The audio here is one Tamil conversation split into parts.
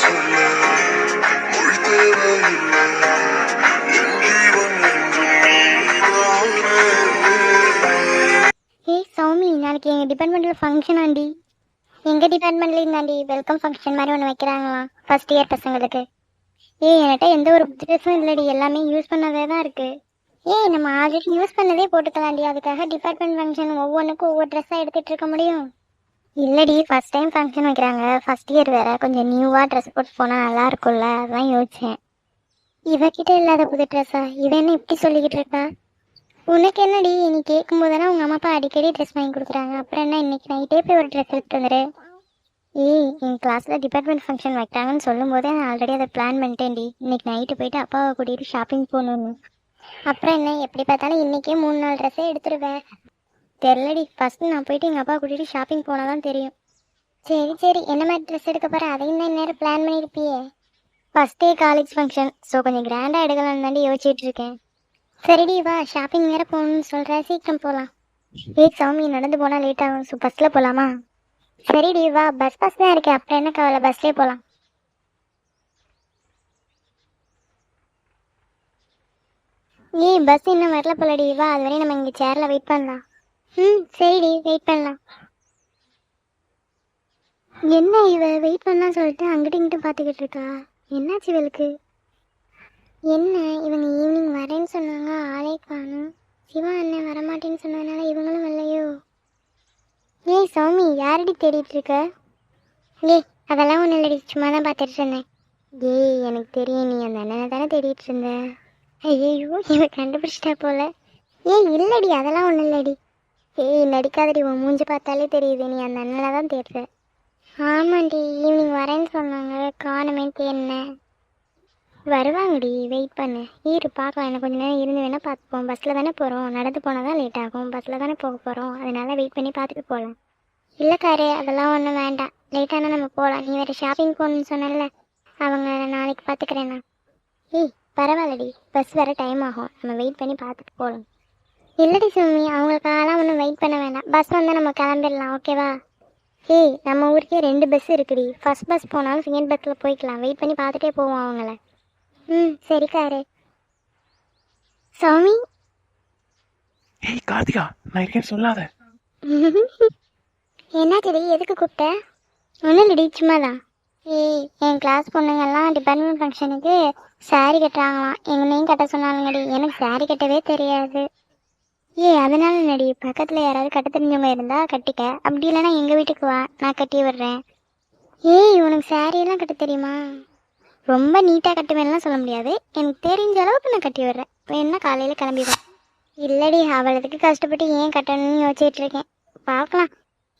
சொல்ல மொழி தேவையில்லை என் ஜீவன் என்றும் சௌமி நாளைக்கு எங்கள் டிபார்ட்மெண்ட்டில் ஃபங்க்ஷன் ஆண்டி. எங்கள் டிபார்ட்மெண்ட்லேயும் தாண்டி வெல்கம் ஃபங்க்ஷன் மாதிரி ஒன்று வைக்கிறாங்களாம் ஃபர்ஸ்ட் இயர் பசங்களுக்கு. ஏய் என்கிட்ட எந்த ஒரு ட்ரெஸ்ஸும் இல்லடி எல்லாமே யூஸ் பண்ணதே தான் இருக்குது ஏய் நம்ம ஆல்ரெடி யூஸ் பண்ணதே போட்டுக்கலாம்டி அதுக்காக டிபார்ட்மெண்ட் ஃபங்க்ஷன் ஒவ்வொன்றுக்கும் ஒவ்வொரு ட்ரெஸ்ஸாக எடுத்துகிட்டு இருக்க முடியும். இல்லடி ஃபஸ்ட் டைம் ஃபங்க்ஷன் வைக்கிறாங்க. ஃபர்ஸ்ட் இயர் வேறு. கொஞ்சம் நியூவாக ட்ரெஸ் போட்டு போனால் நல்லா இருக்கும்ல? அதான் யோசித்தேன் இவகிட்ட இல்லாத புது ட்ரெஸ்ஸா இவ என்ன இப்படி சொல்லிக்கிட்டு இருக்கா? உனக்கு என்னடி நீ கேட்கும்போதெல்லாம் உங்கள் அம்மா அப்பா அடிக்கடி ட்ரெஸ் வாங்கி கொடுக்குறாங்க. அப்புறம் என்ன இன்னைக்கு நைட்டே போய் ஒரு ட்ரெஸ் எடுத்து வந்துரு? ஏய் என் கிளாஸில் டிபார்ட்மெண்ட் ஃபங்க்ஷன் வைக்கிறாங்கன்னு சொல்லும் போதே நான் ஆல்ரெடி அதை பிளான் பண்ணிட்டேன்டி. இன்னைக்கு நைட்டு போயிட்டு அப்பாவை கூட்டிகிட்டு ஷாப்பிங் போகணும்னு. அப்புறம் என்ன எப்படி பார்த்தாலும் இன்றைக்கே மூணு நாலு ட்ரெஸ்ஸே எடுத்துருவேன். தெரிலடி ஃபஸ்ட்டு நான் போயிட்டு எங்கள் அப்பா கூட்டிகிட்டு ஷாப்பிங் போனால் தான் தெரியும். சரி சரி. என்ன மாதிரி ட்ரெஸ் எடுக்க போகிற அதையும் தான் நேரம் plan பண்ணியிருப்பியே first day college function so கொஞ்சம் கிராண்டாக எடுக்கலாம்னு தாண்டி யோசிச்சுட்டு இருக்கேன் சரிடி வா. ஷாப்பிங் வேறு போகணும்னு சொல்கிற சீக்கிரம் போகலாம் ஏ சாமி நடந்து போனால் லேட் ஆகும். ஸோ பஸ்ஸில் போகலாமா சரிடி வா. பஸ் பஸ் தான் இருக்கு. அப்புறம் என்ன கவலை? பஸ்லேயே போகலாம் ஏய் பஸ் இன்னும் வரல போலடி. வா அது வரையும் நம்ம இங்கே சேரில் வெயிட் பண்ணலாம். ம் சரிடி வெயிட் பண்ணலாம். என்ன இவ வெயிட் பண்ணலாம் சொல்லிட்டு அங்கிட்ட இங்கிட்ட பார்த்துக்கிட்டு இருக்கா? என்னாச்சு இவளுக்கு? என்ன இவங்க ஈவினிங் வரேன்னு சொன்னாங்க ஆளே காணும். சிவா அண்ணன் வரமாட்டேன்னு சொன்னதுனால இவங்களும் வரலையோ? ஏய் சௌமி யாரடி தேடிட்டு இருக்க? ஏய் அதெல்லாம் ஒன்றும் இல்லடி சும்மா தான் பார்த்துட்டு இருந்தேன். ஏய் எனக்கு தெரியும் நீ அந்த அண்ணனை தானே தேடிட்டு இருந்த? ஐயோ இவன் கண்டுபிடிச்சிட்டா போல. ஏய் இல்லடி அதெல்லாம் ஒன்றும் இல்லடி. ஏய் நடிக்காதடி உன் மூஞ்சி பார்த்தாலே தெரியுது. நீ அந்த அண்ணனை தான் தேடுற. ஆமாண்டி ஈவினிங் வரேன்னு சொன்னாங்க. காணுமே தேடினேன் வருவாங்கடி வெயிட் பண்ணு. இரு பார்க்கலாம். எனக்கு கொஞ்ச நேரம் இருந்து வேணால் பார்த்துப்போம். பஸ்ஸில் தானே போகிறோம் நடந்து போனால் தான் லேட் ஆகும். பஸ்ஸில் தானே போக போகிறோம் அதனால வெயிட் பண்ணி பார்த்துட்டு போகலாம் இல்லை காரு அதெல்லாம் ஒன்றும் வேண்டாம். லேட்டானா நம்ம போகலாம் நீ வேறு ஷாப்பிங் போகணுன்னு சொன்னல அவங்க நாளைக்கு பார்த்துக்கிறேண்ணா ஏய் பரவாயில்லடி. பஸ் வர டைம் ஆகும். நம்ம வெயிட் பண்ணி பார்த்துட்டு போகலாம் இல்லடி சுமி அவங்களுக்காகலாம் ஒன்றும் வெயிட் பண்ண வேண்டாம் பஸ் வந்தால் நம்ம கிளம்பிடலாம் ஓகேவா ஏய் நம்ம ஊருக்கே ரெண்டு பஸ் இருக்குடி. ஃபர்ஸ்ட் பஸ் போனாலும் செகண்ட் பஸ்ஸில் போய்க்கலாம். வெயிட் பண்ணி பார்த்துட்டே போவோம் அவங்கள. ம் சரி காரு. சாமி? ஏய் கார்த்திகா நான் இருக்கேன்னு சொல்லாத. என்னாச்சுடி எதுக்கு கூப்பிட்ட? ஒன்றும் இல்லடி சும்மாதான். ஏய் என் கிளாஸ் பொண்ணுங்கெல்லாம் டிபார்ட்மெண்ட் ஃபங்க்ஷனுக்கு saree கட்டுறாங்களாம். எங்களையும் கட்ட சொன்னாலுங்கடி எனக்கு saree கட்டவே தெரியாது. ஏய் அதனால நடி பக்கத்தில் யாராவது கட்ட தெரிஞ்சவங்க இருந்தால் கட்டிக்க. அப்படி இல்லைன்னா எங்கள் வீட்டுக்கு வா. நான் கட்டி விடுறேன். ஏய் உனக்கு எல்லாம் கட்ட தெரியுமா? ரொம்ப நீட்டாக கட்டுவேன்லாம் சொல்ல முடியாது. எனக்கு தெரிஞ்ச அளவுக்கு நான் கட்டி விடுறேன். என்ன காலையில் கிளம்பிடுவேன்? இல்லடி அவளுக்கு கஷ்டப்பட்டு ஏன் கட்டணும்னு யோசிச்சுட்டு இருக்கேன். பார்க்கலாம்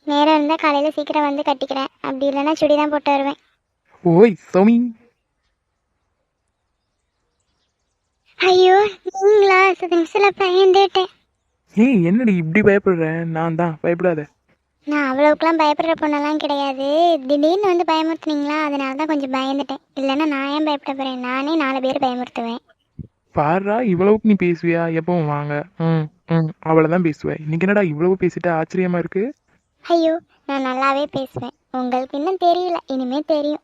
நேரம் இருந்தால் காலையில் சீக்கிரம் வந்து கட்டிக்கிறேன். அப்படி இல்லைன்னா சுடி தான் போட்டு வருவேன். ஓய் சௌமி. ஐயோ நீங்களா? நிமிஷத்தில் பயந்துட்டேன். ஏய் என்னடி இப்படி பயப்படுற? நான் தான் பயப்படாத. நான் அவ்வளவுக்குலாம் பயப்படுற பொண்ணெல்லாம் கிடையாது. திடீர்னு வந்து பயமுறுத்துனீங்களா? அதனால தான் கொஞ்சம் பயந்துட்டேன். இல்லைன்னா நான் ஏன் பயப்பட போகிறேன் நானே நாலு பேர் பயமுறுத்துவேன். பாருடா இவ்வளவுக்கு நீ பேசுவியா? எப்பவும் வாங்க. ம் ம் அவ்வளோதான் பேசுவேன். இன்னைக்கு என்னடா இவ்வளவு பேசிட்டு ஆச்சரியமா இருக்கு? ஐயோ நான் நல்லாவே பேசுவேன். உங்களுக்கு இன்னும் தெரியல. இனிமே தெரியும்.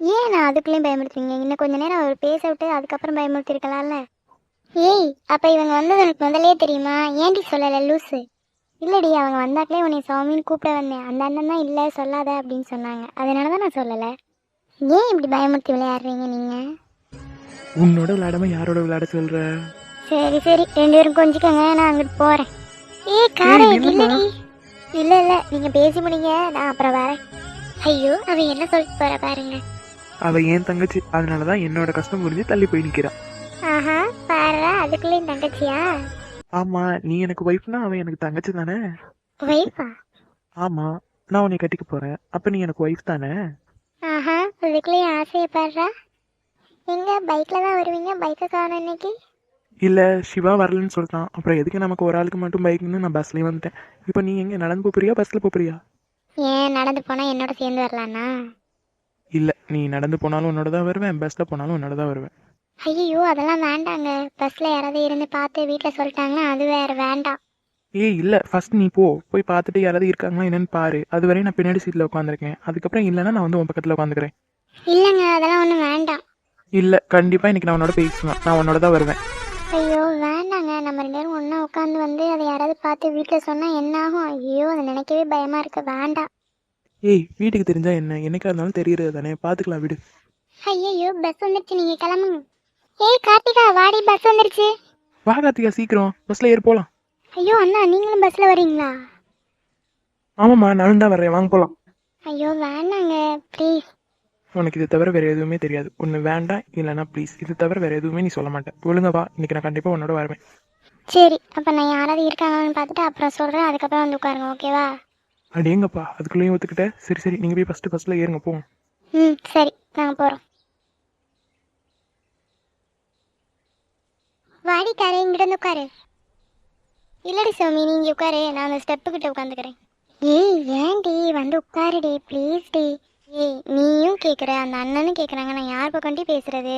ஏன் நான் அதுக்குள்ளேயும் பயமுறுத்துவீங்க? இன்னும் கொஞ்ச நேரம் அவர் பேச விட்டு அதுக்கப்புறம் பயமுறுத்திருக்கலாம்ல? ஏய் அப்போ இவங்க வந்தது எனக்கு முதலே தெரியுமா? ஏன்டி சொல்லலை லூசு? இல்லடி அவங்க வந்தாக்களே உன்னை சௌமின்னு கூப்பிட வந்தேன். அந்த அண்ணன் தான் இல்லை சொல்லாத அப்படின்னு சொன்னாங்க. அதனால தான் நான் சொல்லலை. ஏன் இப்படி பயமுறுத்தி விளையாடுறீங்க நீங்கள் உன்னோட விளையாடாம யாரோட விளையாட சொல்ற? சரி சரி. ரெண்டு பேரும் கொஞ்சிக்கங்க நான் அங்கிட்டு போகிறேன் ஏய் காரை. இல்லடி. இல்லை இல்லை. நீங்கள் பேசி முடிங்க. நான் அப்புறம் வரேன். ஐயோ அவன் என்ன சொல்லிட்டு போற பாருங்க. அவ ஏன் தங்கச்சி. அதனாலதான் என்னோட கஷ்டம் புரிஞ்சு தள்ளி போய் நிக்கிறா. ஆஹா பாரு அதுக்குள்ளேயும் தங்கச்சியா? ஆமா நீ எனக்கு ஒய்ஃப்னா அவன் எனக்கு தங்கச்சி தானே? ஒய்ஃபா ஆமா நான் உன்னை கட்டிக்க போறேன். அப்ப நீ எனக்கு ஒய்ஃப் தானே? ஆஹா அதுக்குள்ளேயும் ஆசையை பாடுறா எங்க பைக்ல தான் வருவீங்க? பைக்கை காணும் இன்னைக்கு? இல்ல சிவா வரலன்னு சொல்லிட்டான் அப்புறம் எதுக்கு நமக்கு ஒரு ஆளுக்கு மட்டும் பைக்னு நான் பஸ்லயே வந்துட்டேன். இப்போ நீ எங்க நடந்து போறியா பஸ்ல போறியா? ஏன் நடந்து போனா என்னோட சேர்ந்து வரலான்னா? இல்ல நீ நடந்து போனாலும் உன்னோட தான் வருவேன் பஸ்ல போனாலும் உன்னோட தான் வருவேன். ஐயோ அதெல்லாம் வேண்டாங்க. பஸ்ல யாராவது இருந்து பார்த்து வீட்டில் சொல்லிட்டாங்கன்னா அது வேற வேண்டாம். ஏய் இல்ல. ஃபர்ஸ்ட் நீ போ. போய் பார்த்துட்டு யாராவது இருக்காங்களா என்னன்னு பாரு. அது வரையும் நான் பின்னாடி சீட்ல உட்காந்துருக்கேன் அதுக்கப்புறம் இல்லைன்னா நான் வந்து உன் பக்கத்துல உட்காந்துக்கிறேன் இல்லைங்க அதெல்லாம் ஒன்றும் வேண்டாம். இல்லை கண்டிப்பாக இன்னைக்கு நான் உன்னோட பேசுவேன் நான் உன்னோட தான் வருவேன். ஐயோ வேண்டாங்க. நம்ம ரெண்டு பேரும் ஒன்றா உட்காந்து வந்து அதை யாராவது பார்த்து வீட்டில் சொன்னால் என்ன ஆகும்? ஐயோ அதை நினைக்கவே பயமாக இருக்கு. வேண்டாம். ஏய் வீட்டுக்கு தெரிஞ்சா என்ன? என்னைக்கா இருந்தாலும் தெரியறது தானே பார்த்துக்கலாம் விடு. ஐயோ பஸ் வந்துருச்சு. நீங்கள் கிளம்புங்க. ஏய் கார்த்திகா வாடி பஸ் வந்துருச்சு. வா கார்த்திகா சீக்கிரம். பஸ்ஸில் ஏறி போகலாம் ஐயோ அண்ணா நீங்களும் பஸ்ஸில் வரீங்களா ஆமாம்மா நானும் தான் வரேன் வாங்க போகலாம் ஐயோ வேண்டாங்க ப்ளீஸ் உனக்கு இது தவிர வேறு எதுவுமே தெரியாது. ஒன்று வேண்டாம் இல்லைனா ப்ளீஸ் இது தவிர வேறு எதுவுமே நீ சொல்ல மாட்டேன் ஒழுங்கா வா. இன்னைக்கு நான் கண்டிப்பாக உன்னோட வருவேன். சரி அப்போ நான் யாராவது இருக்காங்கன்னு பார்த்துட்டு அப்புறம் சொல்கிறேன் அதுக்கப்புறம் வந்து உட்காருங்க ஓகேவா அடேங்கப்பா அதுக்குள்ளேயும் ஒத்துக்கிட்ட? சரி சரி நீங்கள் போய் ஃபஸ்ட்டு பஸ்ஸில் ஏறுங்க போவோம். ம் சரி நாங்கள் போகிறோம் வாடி தர இங்கிட்ட வந்து உட்காரு. இல்லடி சோமி நீங்க உட்காரு. நான் அந்த ஸ்டெப்பு கிட்ட உட்காந்துக்கிறேன். ஏய் ஏன்டி? வந்து உட்காருடி ப்ளீஸ் டி. ஏய் நீயும் கேட்குற அந்த அண்ணனும் கேட்குறாங்க நான் யார் பக்கம்டி பேசுறது?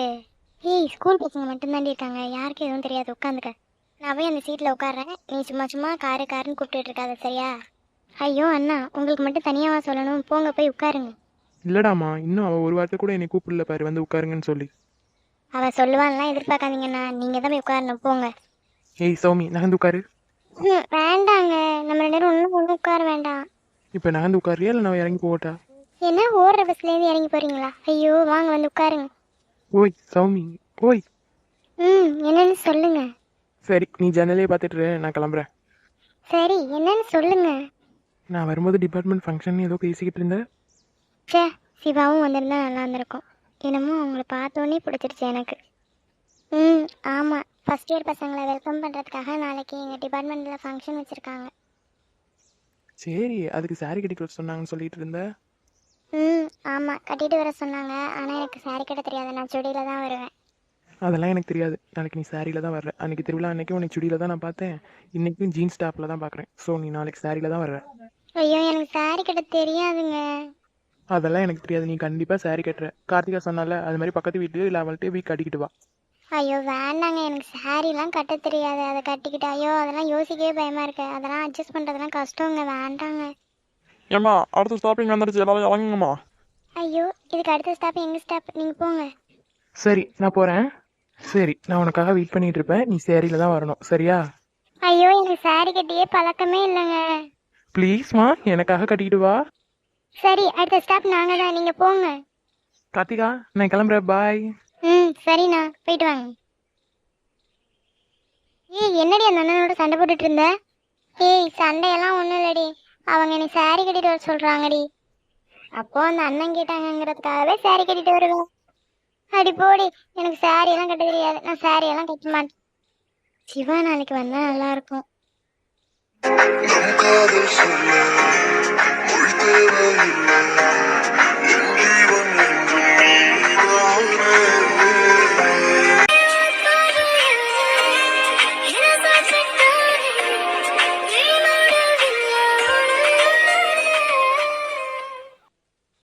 ஏய் ஸ்கூல் பசங்க மட்டும்தாண்டி இருக்காங்க. யாருக்கும் எதுவும் தெரியாது. உட்காந்துக்க. நான் போய் அந்த சீட்டில் உட்கார்றேன். நீ சும்மா சும்மா காரு காருன்னு கூப்பிட்டுட்டு இருக்காத சரியா? ஐயோ அண்ணா உங்களுக்கு மட்டும் தனியாவா சொல்லணும். போங்க போய் உட்காருங்க. இல்லடாமா இன்னும் அவள் ஒரு வார்த்தை கூட என்னை கூப்பிடல பாரு. வந்து உட்காருங்கன்னு சொல்லி. அவ சொல்லுவான்லாம் எதிர்பார்க்காதீங்கண்ணா. நீங்கள் தான் போய் உட்காரணும். போங்க. ஏய் சௌமி நகர்ந்து உட்காரு. ம், வேண்டாங்க. நம்ம ரெண்டு பேரும் ஒன்றும் ஒன்றும் உட்கார வேண்டாம். இப்போ நகர்ந்து உட்காரியா இல்லை நான் இறங்கி போகட்டா? என்ன ஓடுற பஸ்லேருந்து இறங்கி போறீங்களா? ஐயோ வாங்க வந்து உட்காருங்க. ஓய் சௌமி ஓய். ம் என்னன்னு சொல்லுங்க. சரி நீ ஜன்னலே பார்த்துட்டு இரு, நான் கிளம்புறேன். சரி என்னன்னு சொல்லுங்க. நான் வரும்போது டிபார்ட்மெண்ட் ஃபங்க்ஷன் ஏதோ பேசிக்கிட்டு இருந்தேன். ச்சே சிவாவும் வந்திருந்தா நல்லா இருந்திருக்கும். என்னமோ அவங்கள பார்த்தோன்னே பிடிச்சிருச்சு எனக்கு. ம் ஆமாம் ஃபஸ்ட் இயர் பசங்களை வெல்கம் பண்ணுறதுக்காக நாளைக்கு எங்கள் டிபார்ட்மெண்ட்டில் ஃபங்க்ஷன் வச்சுருக்காங்க. சரி அதுக்கு கட்டிக்க வர சொன்னாங்கன்னு சொல்லிட்டு இருந்தேன் ம் ஆமாம் கட்டிட்டு வர சொன்னாங்க. ஆனால் எனக்கு சாரி கட்ட தெரியாது. நான் சுடியில் தான் வருவேன். அதெல்லாம் எனக்கு தெரியாது. நாளைக்கு நீ சாரியில் தான் வர்ற. அன்னைக்கு திருவிழா அன்னைக்கு உனக்கு சுடியில் தான் நான் பார்த்தேன். இன்னைக்கும் ஜீன்ஸ் டாப்பில் தான் பார்க்குறேன். ஸோ நீ நாளைக்கு சாரியில் தான் வர்ற. ஐயோ எனக்கு சாரி கட்ட தெரியாதுங்க. அதெல்லாம் எனக்கு தெரியாது. நீ கண்டிப்பாக saree கட்டுற. கார்த்திகா சொன்னால அது மாதிரி பக்கத்து வீட்லயோ இல்லை அவள்கிட்டயோ போய் கட்டிக்கிட்டு வா. ஐயோ வேண்டாங்க. எனக்கு சாரிலாம் கட்ட தெரியாது. அதை கட்டிக்கிட்டு ஐயோ அதெல்லாம் யோசிக்கவே பயமா இருக்கு. அதெல்லாம் அட்ஜஸ்ட் பண்றதெல்லாம் கஷ்டங்க. வேண்டாங்க. ஏம்மா அடுத்த ஸ்டாப்பிங் வந்துடுச்சு எல்லாரும் இறங்குங்கம்மா ஐயோ இதுக்கு அடுத்த ஸ்டாப் எங்க ஸ்டாப் நீங்க போங்க. சரி நான் போகிறேன் சரி நான் உனக்காக வெயிட் பண்ணிட்டு இருப்பேன். நீ சேரீல தான் வரணும். சரியா? ஐயோ எனக்கு சாரி கட்டியே பழக்கமே இல்லைங்க. ப்ளீஸ்மா எனக்காக கட்டிக்கிட்டு வா. சரி அடுத்த ஸ்டாப் நாங்க தான் நீங்க போங்க. கார்த்திகா நான் கிளம்புறேன். பாய் ம் சரிண்ணா. போயிட்டு வாங்க. ஏய் என்னடி அந்த அண்ணனோட சண்டை போட்டுட்டு இருந்த? ஏய் சண்டையெல்லாம் ஒன்றும் இல்லடி. அவங்க எனக்கு சாரி கட்டிட்டு வர சொல்றாங்கடி. அப்போ அந்த அண்ணன் கேட்டாங்கங்கிறதுக்காகவே சாரி கட்டிட்டு வருவேன். அடி போடி எனக்கு சாரி எல்லாம் கட்ட தெரியாது. நான் சாரி எல்லாம் கட்ட மாட்டேன் சிவா நாளைக்கு வந்தா நல்லா இருக்கும். நம் காதல் சொல்ல மொழி தேவையில்லை